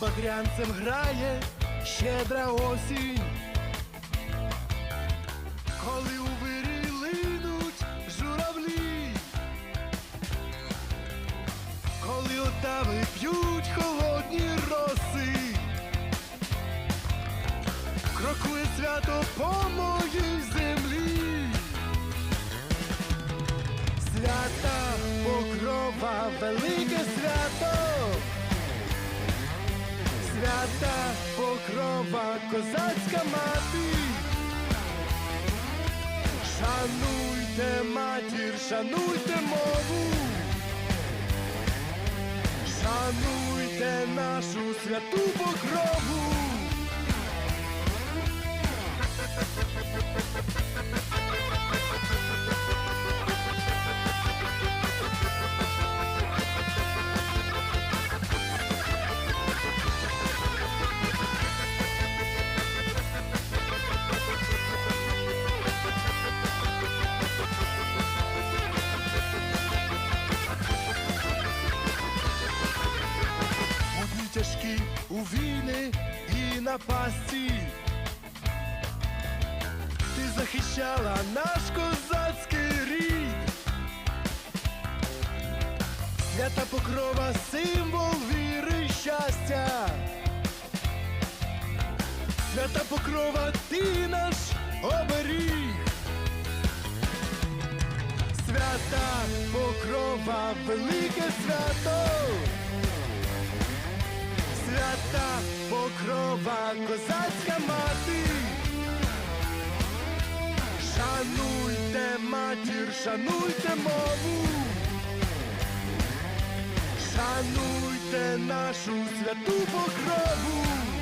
багрянцем грає щедра осінь, коли у вирі линуть журавлі, коли отави п'ють холодні роси, крокує свято по моїй землі. Свята покрова, велике свято. Свята покрова, козацька мати. Шануйте матір, шануйте мову. Шануйте нашу святу покрову. У війни і напасті. Ти захищала наш козацький рід. Свята покрова, символ віри й щастя. Свята покрова, ти наш оберіг. Свята покрова, велике свято. Козацька мати. Шануйте матір, шануйте мову. Шануйте нашу святу покрову.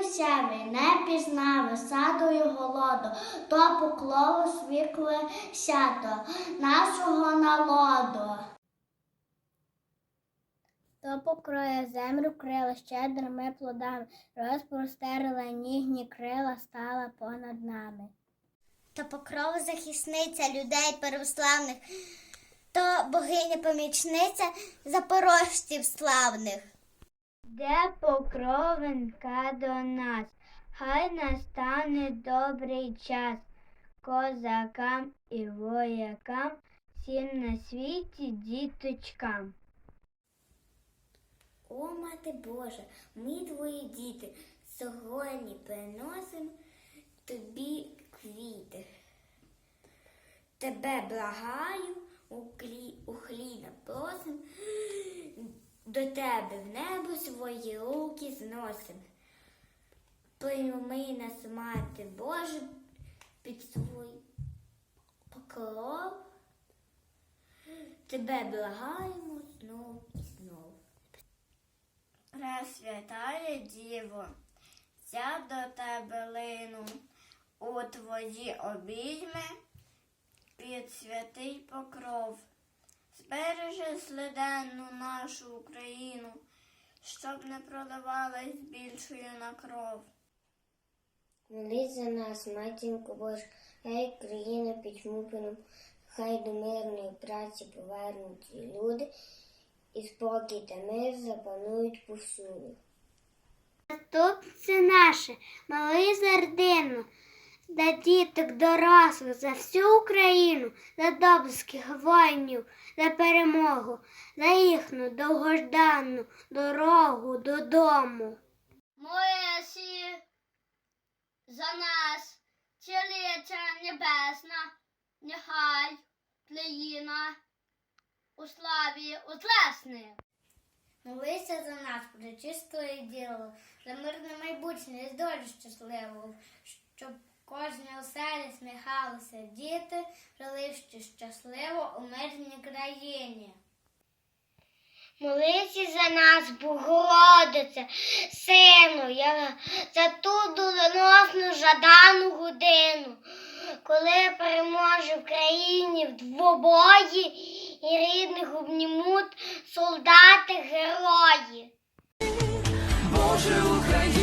Усявий, не пізнаве, саду й голоду, то поклову світле сято нашого народу. То покроє землю крила щедрими плодами, розпростерла ніжні крила стала понад нами. То покров захисниця людей первославних, то богиня помічниця запорожців славних. Де покровенка до нас, хай настане добрий час козакам і воякам, всім на світі діточкам. О, мати Божа, ми твої діти, сьогодні приносимо тобі квіти. Тебе благаю, у, хліна просим, до тебе в небо свої руки зносим. Прийми нас, мати Божа, під свій покров. Тебе благаємо знов і знов. Пресвятає Діво, я до тебе лину у твої обійми під святий покров. Збережи сліденну нашу Україну, щоб не продавалась більшою на кров. Молись за нас, матінко Божа, хай країна під мупином, хай до мирної праці повернуться люди, і спокій та мир запанують повсюди. Наступце наше, малий зардину, за діток дорослих, за всю Україну, за добрських воїнів, за перемогу, за їхню довгожданну дорогу додому. Молися за нас, цілиця небесна, нехай країна у славі утлесне. Молися за нас, пречистої діло, за мирне майбутнє і долю щасливу, щоб кожне оселі сміхалися діти, жили ще щасливо у мирній країні. Молися за нас, Богородице, сину, я за ту доленосну жадану годину, коли переможе в країні в двобої і рідних обнімуть солдати герої. Боже Україна.